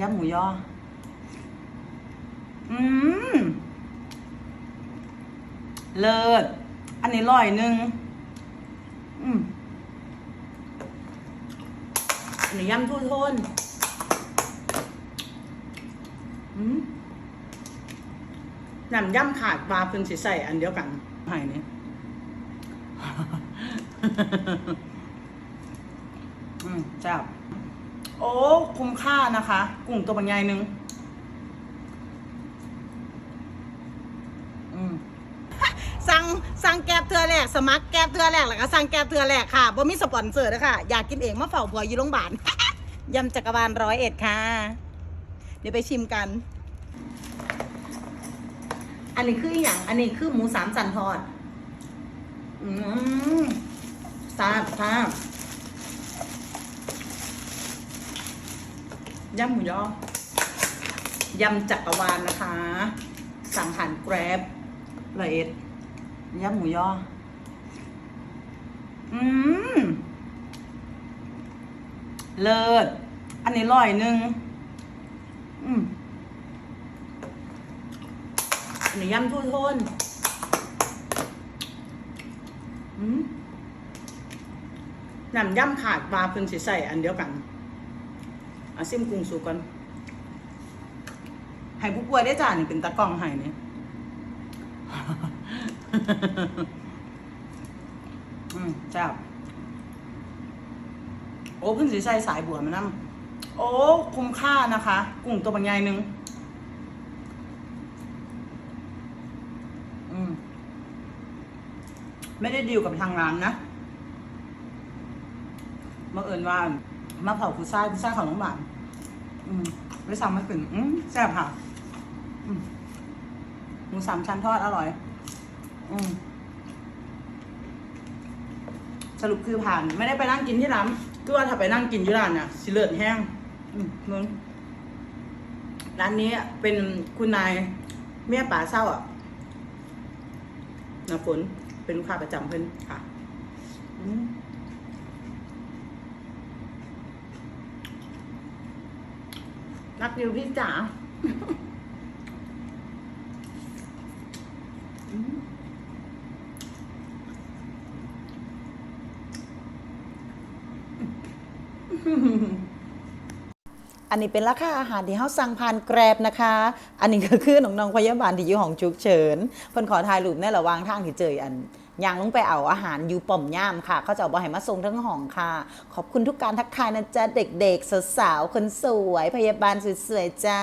ยำหมูยอ อืม เลิศ อันนี้ร้อยหนึ่ง อืม อันนี้ยำทู่โทน อืมน้ำยำขาดปลาเพิ่นสิใส่อันเดียวกันไห้เนี่ยอืมจับ โอ้คุ้มค่านะคะ กุ้งตัวบางใหญ่นึงสั่งสั่งแก๊บเทือแรกสมัครแก๊บเทือแรกแล้วก็สั่งแก๊บเทือแรกค่ะบ่มีสปอนเซอร์นะค่ะ อยากกินเองมาเฝ้าผัวอยู่โรงพยาบาลยำจักรวาลร้อยเอ็ดค่ะ เดี๋ยวไปชิมกัน อันนี้คืออย่างอันนี้คือหมูสามสันทอด อืมทราบทราบ ยำหมูยอยำจักรวาลนะคะ สั่งผ่านแกร็บละเอ็ดยำหมูยอ อืม เลิศ อันนี้ร้อยหนึ่ง อืมอันนี้ยำทู่โทนอืมน้ำยำขาดปลาเพิ่นสิใส่อันเดียวกัน อาซิมกุ้งสุกก่อนให้ผู้ป่วยได้จ้านี่เป็นตะกล้องให้เนี่ยอืมจ้าโอ้เพิ่นสิใส่สายบัวมานํโอ้ คุ้มค่านะคะ กุ้งตัวบางใหญ่หนึ่งอืมไม่ได้ดีลกับทางร้านนะมาเอิญว่า มาเผาผู้ชายผู้ชายของน้องหวานอืมไว้ซ้ำมาขึ้นอืมแซ่บค่ะอืมหมูสามชั้นทอดอร่อย อืมสรุปคือผ่าน ไม่ได้ไปนั่งกินที่ร้านคือว่าถ้าไปนั่งกินที่ร้านน่ะสิเลือดแห้ง อืมมึงร้านนี้เป็นคุณนายเมียป่าเศร้าอะนะฝนเป็นลูกค้าประจำเพิ่นค่ะ อืม รักยูพี่จ๋าอันนี้เป็นราคาอาหารที่เฮาสั่งผ่านแกร็บนะคะ อันนี้ก็คือน้องๆพยาบาลที่อยู่ห้องฉุกเฉินเพิ่นขอถ่ายรูปในระหว่างทางที่เจออัน ย่างลงไปเอาอาหารอยู่ป่อมย่ามค่ะเขาจะเอาบ่ให้มาส่งทั้งห้องค่ะ ขอบคุณทุกการทักทายนะจ๊ะ เด็กๆ สาวๆ คนสวย พยาบาลสวยๆ จ้า